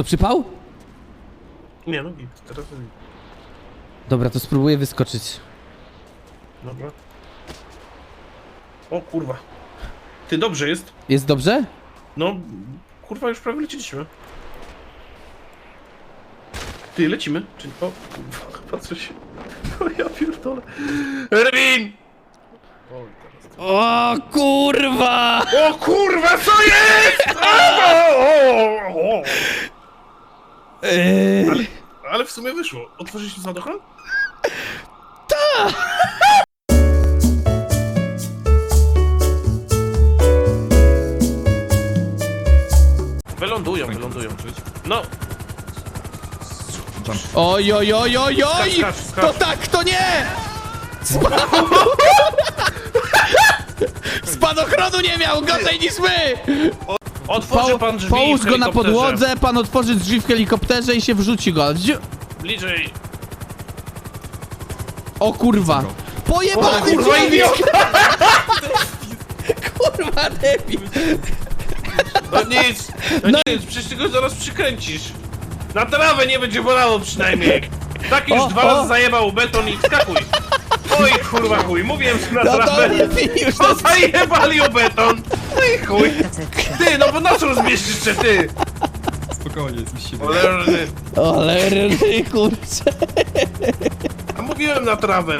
Bardzo przypał? Nie no, git, teraz to git. Dobra, to spróbuję wyskoczyć. Dobra. O kurwa. Ty, dobrze jest. Jest dobrze? No, kurwa, już prawie leciliśmy. Ty, lecimy? Czy... O, kurwa, patrzę się. O, ja pierdolę. Erwin! To- O kurwa! O kurwa, co jest? O. Eee, Ale, ale w sumie wyszło. Otworzyliśmy zadochron? Wylądują, wylądują. No, Oj, oj, oj, oj, oj! Skacz, skacz, skacz. To tak, to nie! Spadł! Spadochronu nie miał, gorzej niż my! Otworzy pan drzwi połóż w go na helikopterze. podłodze, pan otworzy drzwi w helikopterze i się wrzuci go. Dziu- Bliżej. O kurwa! O Pojebany kurwa, idiota! Kurwa debil! No nic, no, nic, przecież ty go zaraz przykręcisz. Na trawę nie będzie bolało przynajmniej. Tak już O, dwa o. razy zajebał beton i skakuj. Oj kurwa chuj, mówiłem, że na No to trawę. nie już No zajebali o beton. No i chuj. Ty, no bo nas rozmieścisz jeszcze ty. Spokojnie, jest mi siebie. Cholerny. Ale kurczę. A mówiłem na trawę.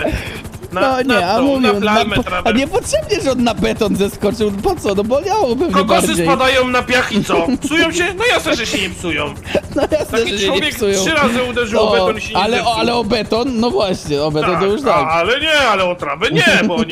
Na, No nie, na a tą, mówię, na plamę trawę. a niepotrzebnie, że on na beton zeskoczył. Po co? No bolało pewnie Kokosy bardziej. spadają na piach i co? Psują się? No jasne, że się nie psują. No jasne, że Taki się nie człowiek psują. trzy razy uderzył o No, beton i się nie ale, zepsuł. o, ale o beton? No właśnie, o beton to już a, tak. ale nie, ale o trawę nie, bo